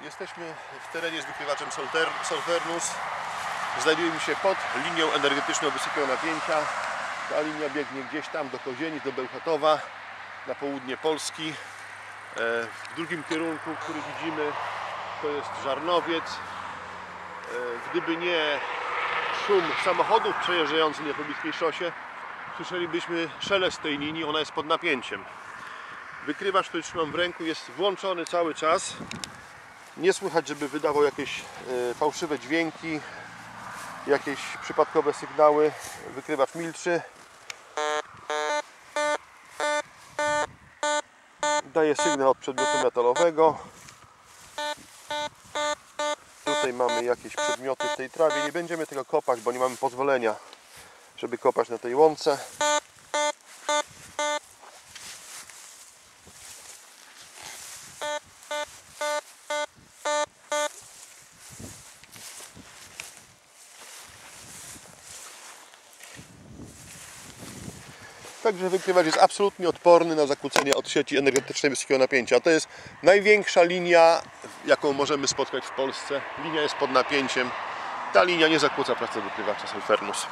Jesteśmy w terenie z wykrywaczem Solter- Solvernus. Znajdujemy się pod linią energetyczną wysokiego napięcia. Ta linia biegnie gdzieś tam do Kozienic, do Bełchatowa, na południe Polski. E, W drugim kierunku, który widzimy, to jest Żarnowiec. E, Gdyby nie szum samochodów przejeżdżających na pobliskiej szosie, słyszelibyśmy szelest tej linii, ona jest pod napięciem. Wykrywacz, który trzymam w ręku, jest włączony cały czas. Nie słychać, żeby wydawał jakieś e, fałszywe dźwięki, jakieś przypadkowe sygnały. Wykrywacz milczy. Daje sygnał od przedmiotu metalowego. Tutaj mamy jakieś przedmioty w tej trawie. Nie będziemy tego kopać, bo nie mamy pozwolenia, żeby kopać na tej łące. Także wykrywacz jest absolutnie odporny na zakłócenie od sieci energetycznej wysokiego napięcia. To jest największa linia, jaką możemy spotkać w Polsce. Linia jest pod napięciem. Ta linia nie zakłóca pracy wykrywacza Solfernus.